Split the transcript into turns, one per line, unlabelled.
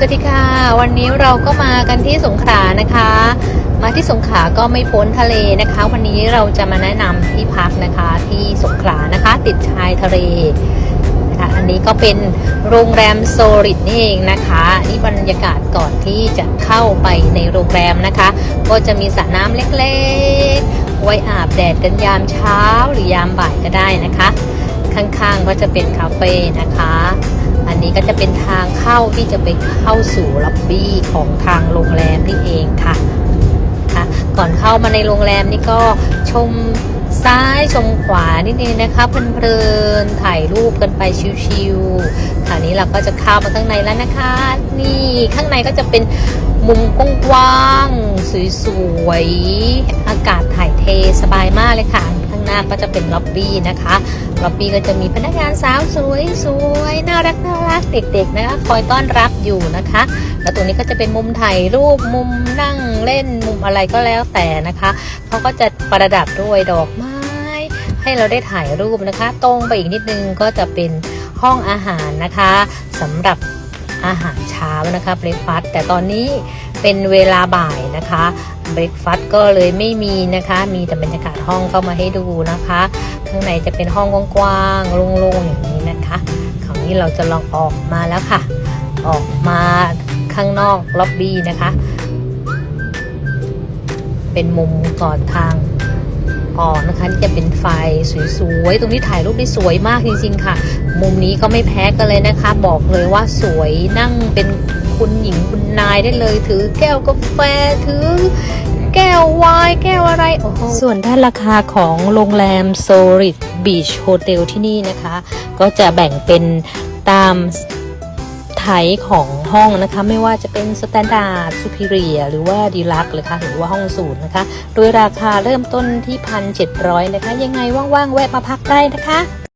สวัสดีค่ะ วันนี้เราก็มากันที่สงขลานะคะ มาที่สงขลาก็ไม่พ้นทะเลนะคะ วันนี้เราจะมาแนะนำที่พักนะคะที่สงขลานะคะ ติดชายทะเลนะคะอันนี้ก็เป็นโรงแรมโซริดนี่เองนะคะนี่บรรยากาศก่อนที่จะเข้าไปในโรงแรมนะคะ ก็จะมีสระน้ำเล็กๆ ไว้อาบแดดกันยามเช้าหรือยามบ่ายก็ได้นะคะ ข้างๆก็จะเป็นคาเฟ่นะคะ นนี้ก็จะเป็นทางเข้าที่จะไปเข้าสู่ล็อบบี้ของทางโรงแรมนี่เองค่ะค่ะ ก่อนเข้ามาในโรงแรมนี่ก็ชมซ้ายชมขวานิดนึงนะคะเพลินๆถ่ายรูปกันไปชิวๆคราวนี้เราก็จะเข้ามาข้างในแล้วนะคะ นี่ข้างในก็จะเป็นมุมกว้างๆสวยๆอากาศถ่ายเทสบายมากเลยค่ะ หน้าก็จะเป็นล็อบบี้นะคะล็อบบี้ก็จะมีพนักงานสาวสวยสวยน่ารักน่ารักเด็กๆนะคะคอยต้อนรับอยู่นะคะ แล้วตรงนี้ก็จะเป็นมุมถ่ายรูปมุมนั่งเล่นมุมอะไรก็แล้วแต่นะคะเขาก็จะประดับด้วยดอกไม้ ให้เราได้ถ่ายรูปนะคะ ตรงไปอีกนิดนึงก็จะเป็นห้องอาหารนะคะสำหรับ อาหารเช้านะคะเบรคฟาสต์แต่ตอนนี้เป็นเวลาบ่ายนะคะเบรคฟาสต์ก็เลยไม่มีนะคะ มีแต่บรรยากาศห้องเข้ามาให้ดูนะคะ ข้างในจะเป็นห้องกว้างๆโล่งๆอย่างนี้นะคะคราวนี้เราจะลองออกมาแล้วค่ะ ออกมาข้างนอกล็อบบี้นะคะ เป็นมุมก่อนทาง ออกนะคะที่จะเป็นไฟสวยๆ ตรงนี้ถ่ายรูปได้สวยมากจริงๆค่ะ มุมนี้ก็ไม่แพ้กันเลยนะคะ บอกเลยว่าสวยนั่งเป็นคุณหญิงคุณนายได้เลย ถือแก้วกาแฟถือแก้วไวน์แก้วอะไรโอ้โหส่วนด้านราคาของโรงแรมโซริ b บีชโฮเทลที่นี่นะคะ ก็จะแบ่งเป็นตาม ไทยของห้องนะคะ ไม่ว่าจะเป็นสแตนดาร์ดซูพิเรียหรือว่าดีลักเลยค่ะหรือว่าห้องสูตรนะคะโดยราคาเริ่มต้นที่พันเจ็ดร้อยนะคะ ยังไงว่างๆแวะมาพักได้นะคะ